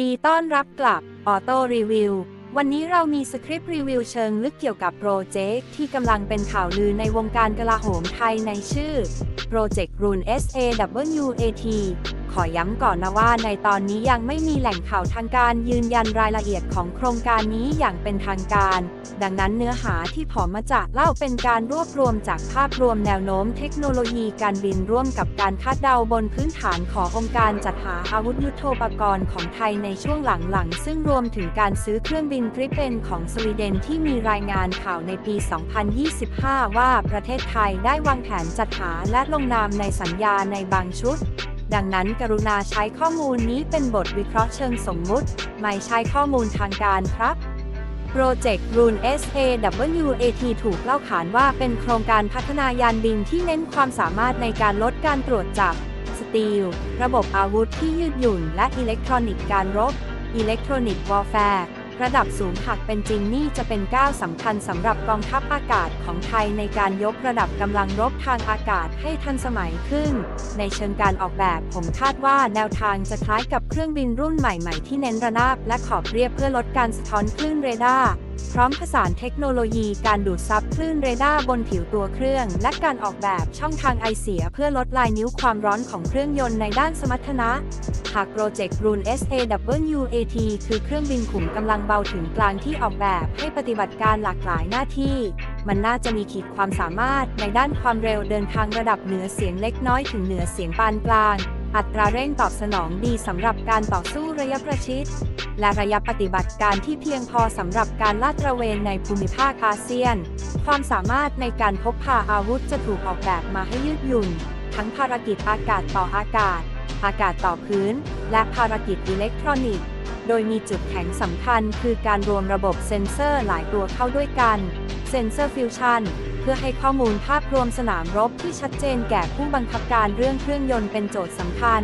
ดีต้อนรับกลับออโต้รีวิววันนี้เรามีสคริปต์รีวิวเชิงลึกเกี่ยวกับโปรเจกต์ที่กำลังเป็นข่าวลือในวงการกลาโหมไทยในชื่อ โปรเจกต์รูน SAWAT อย้ำก่อนนะว่าในตอนนี้ยังไม่มีแหล่งข่าวทางการยืนยันรายละเอียดของโครงการนี้อย่างเป็นทางการ ดังนั้นเนื้อหาที่ผอมมาจะเล่าเป็นการรวบรวมจากภาพรวมแนวโน้มเทคโนโลยีการบินร่วมกับการคาดเดาบนพื้นฐานขององค์การจัดหาอาวุธยุโทโธปกรณ์ของไทยในช่วงหลังๆ ซึ่งรวมถึงการซื้อเครื่องบินกริปเปนของสวีเดนที่มีรายงานข่าวในปี 2025 ว่าประเทศไทยได้วางแผนจัดหาและลงนามในสัญญาในบางชุด ดังนั้นกรุณาใช้ข้อมูลนี้เป็นบทวิเคราะห์เชิงสมมุติ ไม่ใช่ข้อมูลทางการครับโปรเจกต์ Rune SAWAT ถูกเล่าขานว่าเป็นโครงการพัฒนายานบินที่เน้นความสามารถในการลดการตรวจจับ สตีล ระบบอาวุธที่ยืดหยุ่น และอิเล็กทรอนิกส์การรบ อิเล็กทรอนิกส์วอลแฟร์ ระดับสูงหากเป็นจริงนี่จะเป็นก้าวสำคัญสำหรับกองทัพอากาศของไทยในการยกระดับกำลังรบทางอากาศให้ทันสมัยขึ้น ในเชิงการออกแบบผมคาดว่าแนวทางจะคล้ายกับเครื่องบินรุ่นใหม่ๆ ที่เน้นระนาบและขอบเรียบเพื่อลดการสะท้อนคลื่นเรดาร์พร้อมผสานเทคโนโลยีการดูดซับคลื่นเรดาร์บนผิวตัวเครื่อง และการออกแบบช่องทางไอเสียเพื่อลดลายนิ้วความร้อนของเครื่องยนต์ในด้านสมรรถนะ หากโปรเจกต์รูน SAWAT คือเครื่องบินขุมกำลังเบาถึงกลางที่ออกแบบให้ปฏิบัติการหลากหลายหน้าที่ มันน่าจะมีขีดความสามารถในด้านความเร็วเดินทางระดับเหนือเสียงเล็กน้อยถึงเหนือเสียงปานกลาง อัตราเร่งตอบสนองดีสำหรับการต่อสู้ระยะประชิด และระยะปฏิบัติการที่เพียงพอสำหรับการลาดตระเวนในภูมิภาคอาเซียน ความสามารถในการพกพาอาวุธจะถูกออกแบบมาให้ยืดหยุ่น ทั้งภารกิจอากาศต่ออากาศ อากาศต่อพื้น และภารกิจอิเล็กทรอนิกส์ โดยมีจุดแข็งสำคัญคือการรวมระบบเซ็นเซอร์หลายตัวเข้าด้วยกันเซ็นเซอร์ฟิวชันเพื่อให้ข้อมูลภาพรวมสนามรบที่ชัดเจนแก่ผู้บังคับการเรื่องเครื่องยนต์เป็นโจทย์สำคัญ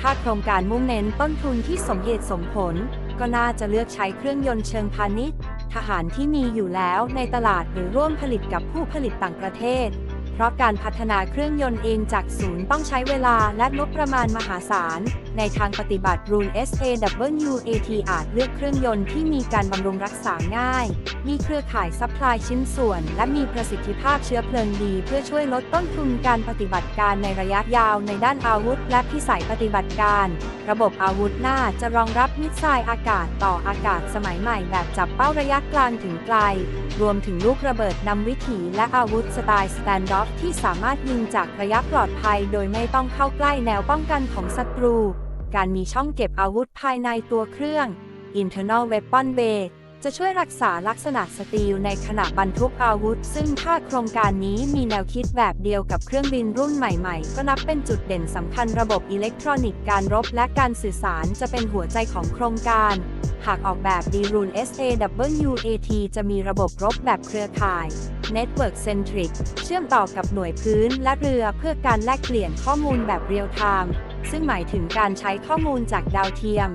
ถ้าโครงการมุ่งเน้นต้นทุนที่สมเหตุสมผล ก็น่าจะเลือกใช้เครื่องยนต์เชิงพาณิชย์ ทหารที่มีอยู่แล้วในตลาดหรือร่วมผลิตกับผู้ผลิตต่างประเทศ เพราะการพัฒนาเครื่องยนต์เองจากศูนย์ต้องใช้เวลาและงบประมาณมหาศาล ในทางปฏิบัติรูน SAWAT อาจเลือกเครื่องยนต์ที่มีการบำรุงรักษาง่าย มีเครือข่ายซัพพลายชิ้นส่วน และมีประสิทธิภาพเชื้อเพลิงดี เพื่อช่วยลดต้นทุนการปฏิบัติการในระยะยาวในด้านอาวุธ และพิสัยปฏิบัติการ ระบบอาวุธหน้าจะรองรับมิสไซล์อากาศต่ออากาศสมัยใหม่แบบจับเป้าระยะกลางถึงไกล รวมถึงลูกระเบิดนำวิถีและอาวุธสไตล์สแตนด์อฟที่สามารถยิงจากระยะปลอดภัย โดยไม่ต้องเข้าใกล้แนวป้องกันของศัตรู การมีช่องเก็บอาวุธภายในตัวเครื่อง internal weapon bay จะช่วยรักษาลักษณะสตีลในขณะบรรทุกอาวุธ ซึ่งถ้าโครงการนี้มีแนวคิดแบบเดียวกับเครื่องบินรุ่นใหม่ๆ ก็นับเป็นจุดเด่นสำคัญระบบอิเล็กทรอนิกส์การรบและการสื่อสารจะเป็นหัวใจของโครงการ หากออกแบบดีรูน SAWAT จะมีระบบรบแบบเครือข่าย Network Centric เชื่อมต่อกับหน่วยพื้นและเรือเพื่อการแลกเปลี่ยนข้อมูลแบบเรียลไทม์ ซึ่งหมายถึงการใช้ข้อมูลจากดาวเทียม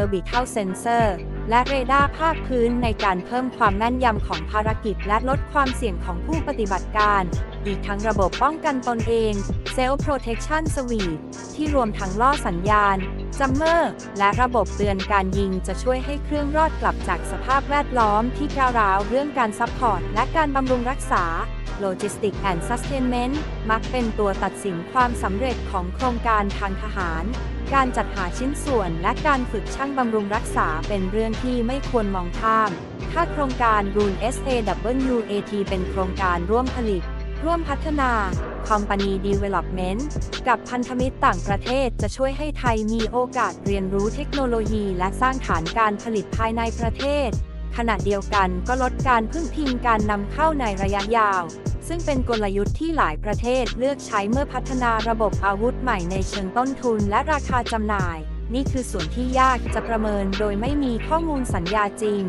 Orbital Sensor และเรดาร์ภาคพื้นในการเพิ่มความแม่นยำของภารกิจและลดความเสี่ยงของผู้ปฏิบัติการ อีกทั้งระบบป้องกันตนเอง Self Protection Suite ที่รวมทั้งล่อสัญญาณจัมเมอร์ และระบบเตือนการยิงจะช่วยให้เครื่องรอดกลับจากสภาพแวดล้อมที่ก้าวร้าวเรื่องการซัพพอร์ตและการบำรุงรักษา Logistic and Sustainment มักเป็นตัวตัดสินความสำเร็จของโครงการทางทหาร การจัดหาชิ้นส่วนและการฝึกช่างบำรุงรักษาเป็นเรื่องที่ไม่ควรมองข้าม ถ้าโครงการ Rune SAWAT เป็นโครงการร่วมผลิต ร่วมพัฒนา Company Development กับพันธมิตรต่างประเทศจะช่วยให้ไทยมีโอกาสเรียนรู้เทคโนโลยี และสร้างฐานการผลิตภายในประเทศขณะเดียวกันก็ลดการพึ่งพิงการนำเข้าในระยะยาว ซึ่งเป็นกลยุทธ์ที่หลายประเทศเลือกใช้เมื่อพัฒนาระบบอาวุธใหม่ในเชิงต้นทุนและราคาจำหน่าย นี่คือส่วนที่ยากจะประเมินโดยไม่มีข้อมูลสัญญาจริง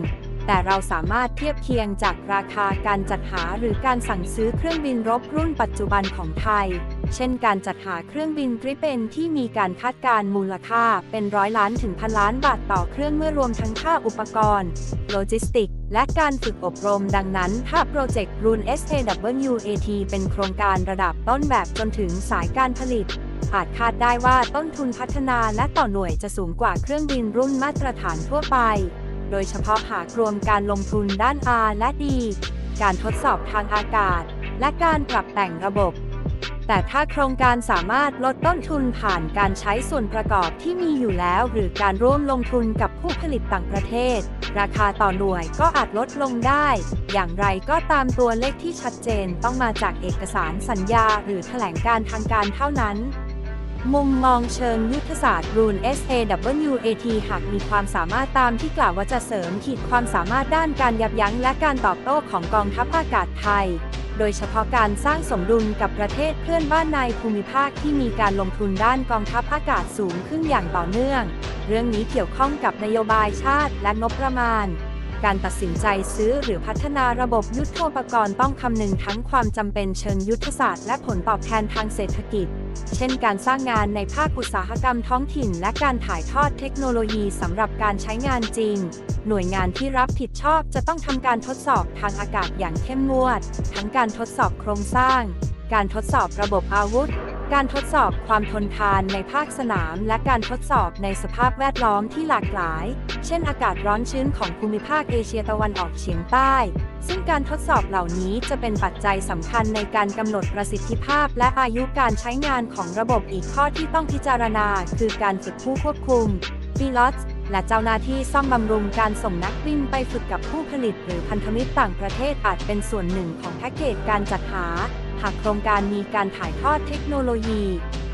แต่เราสามารถเทียบเคียงจากราคาการจัดหาหรือการสั่งซื้อเครื่องบินรบรุ่นปัจจุบันของไทย เช่นการจัดหาเครื่องบินกริปเปนที่มีการคาดการ์มูลค่าเป็นร้อยล้านถึงพันล้านบาทต่อเครื่องเมื่อรวมทั้งค่าอุปกรณ์ โลจิสติก และการฝึกอบรมดังนั้น ถ้าโปรเจกต์รุ่น SAWAT เป็นโครงการระดับต้นแบบจนถึงสายการผลิตอาจคาดได้ว่าต้นทุนพัฒนาและต่อหน่วยจะสูงกว่าเครื่องบินรุ่นมาตรฐานทั่วไป โดยเฉพาะหากรวมการลงทุนด้าน R และ D การทดสอบทางอากาศ และการปรับแต่งระบบ แต่ถ้าโครงการสามารถลดต้นทุนผ่านการใช้ส่วนประกอบที่มีอยู่แล้ว หรือการร่วมลงทุนกับผู้ผลิตต่างประเทศ ราคาต่อหน่วยก็อาจลดลงได้ อย่างไรก็ตามตัวเลขที่ชัดเจนต้องมาจากเอกสารสัญญา หรือแถลงการทางการเท่านั้นมุมมองเชิงยุทธศาสตร์รูน SAWAT หากมีความสามารถตามที่กล่าวว่าจะเสริมขีดความสามารถด้านการยับยั้งและการตอบโต้ของกองทัพอากาศไทย โดยเฉพาะการสร้างสมดุลกับประเทศเพื่อนบ้านในภูมิภาคที่มีการลงทุนด้านกองทัพอากาศสูงขึ้นอย่างต่อเนื่อง เรื่องนี้เกี่ยวข้องกับนโยบายชาติและงบประมาณ การตัดสินใจซื้อหรือพัฒนาระบบยุทโธปกรณ์ต้องคำนึงทั้งความจำเป็นเชิงยุทธศาสตร์และผลตอบแทนทางเศรษฐกิจ เช่นการสร้างงานในภาคอุตสาหกรรมท้องถิ่น และการถ่ายทอดเทคโนโลยีสำหรับการใช้งานจริง หน่วยงานที่รับผิดชอบจะต้องทำการทดสอบทางอากาศอย่างเข้มงวด ทั้งการทดสอบโครงสร้าง การทดสอบระบบอาวุธ การทดสอบความทนทานในภาคสนาม และการทดสอบในสภาพแวดล้อมที่หลากหลาย เช่นอากาศร้อนชื้นของภูมิภาคเอเชียตะวันออกเฉียงใต้ ซึ่งการทดสอบเหล่านี้จะเป็นปัจจัยสำคัญในการกำหนดประสิทธิภาพ และอายุการใช้งานของระบบอีกข้อที่ต้องพิจารณา คือการฝึกผู้ควบคุม pilots และเจ้าหน้าที่ซ่อมบำรุงการส่งนักบินไปฝึกกับผู้ผลิตหรือพันธมิตรต่างประเทศอาจเป็นส่วนหนึ่งของแพ็กเกจการจัดหา หากโครงการมีการถ่ายทอดเทคโนโลยี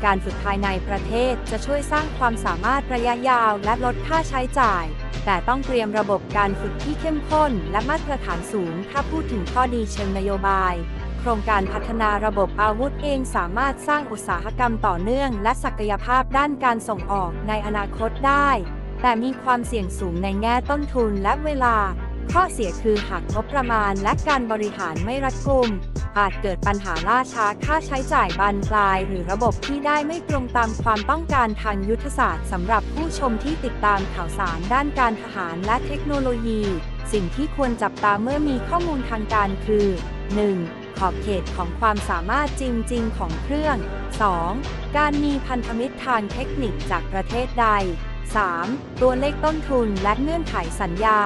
การฝึกภายในประเทศจะช่วยสร้างความสามารถระยะยาวและลดค่าใช้จ่าย แต่ต้องเตรียมระบบการฝึกที่เข้มข้น และมาตรฐานสูง ถ้าพูดถึงข้อดีเชิงนโยบาย โครงการพัฒนาระบบอาวุธเองสามารถสร้างอุตสาหกรรมต่อเนื่อง และศักยภาพด้านการส่งออกในอนาคตได้ แต่มีความเสี่ยงสูงในแง่ต้นทุนและเวลาข้อเสียคือหากงบประมาณและการบริหารไม่รัดกุม อาจเกิดปัญหาล่าช้าค่าใช้จ่ายบานปลาย หรือระบบที่ได้ไม่ตรงตามความต้องการทางยุทธศาสตร์สำหรับผู้ชมที่ติดตามข่าวสารด้านการทหารและเทคโนโลยี สิ่งที่ควรจับตาเมื่อมีข้อมูลทางการคือ 1. ขอบเขตของความสามารถจริง ๆ ของเครื่อง 2. การมีพันธมิตรทางเทคนิคจากประเทศใด 3. ตัวเลขต้นทุนและเงื่อนไขสัญญา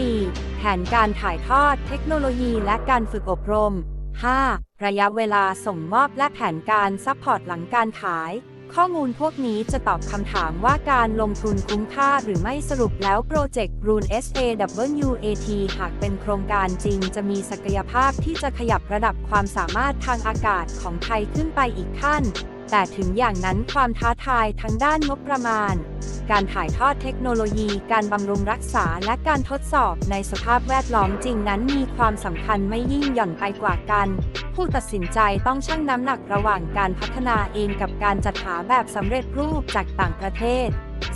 4. แผนการถ่ายทอดเทคโนโลยีและการฝึกอบรม 5. ระยะเวลาส่งมอบและแผนการซัพพอร์ตหลังการขาย ข้อมูลพวกนี้จะตอบคำถามว่าการลงทุนคุ้มค่าหรือไม่สรุปแล้วโปรเจกต์ Rune SAWAT หากเป็นโครงการจริงจะมีศักยภาพที่จะขยับระดับความสามารถทางอากาศของไทยขึ้นไปอีกขั้น แต่ถึงอย่างนั้นความท้าทายทั้งด้านงบประมาณ การถ่ายทอดเทคโนโลยี การบำรุงรักษาและการทดสอบในสภาพแวดล้อมจริงนั้นมีความสำคัญไม่ยิ่งหย่อนไปกว่ากัน ผู้ตัดสินใจต้องชั่งน้ำหนักระหว่างการพัฒนาเองกับการจัดหาแบบสำเร็จรูปจากต่างประเทศ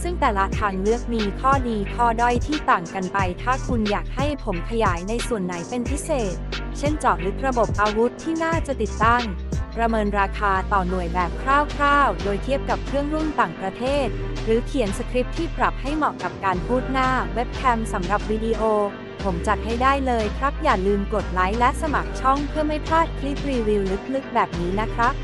ซึ่งแต่ละทางเลือกมีข้อดีข้อด้อยที่ต่างกันไป ถ้าคุณอยากให้ผมขยายในส่วนไหนเป็นพิเศษ เช่นเจาะลึกระบบอาวุธที่น่าจะติดตั้ง ประเมินราคาต่อหน่วยแบบคร่าวๆ โดยเทียบกับเครื่องรุ่นต่างประเทศ หรือเขียนสคริปต์ที่ปรับให้เหมาะกับการพูดหน้าเว็บแคมสำหรับวิดีโอ ผมจัดให้ได้เลยครับอย่าลืมกดไลค์และสมัครช่องเพื่อไม่พลาดคลิปรีวิวลึกๆ แบบนี้นะครับ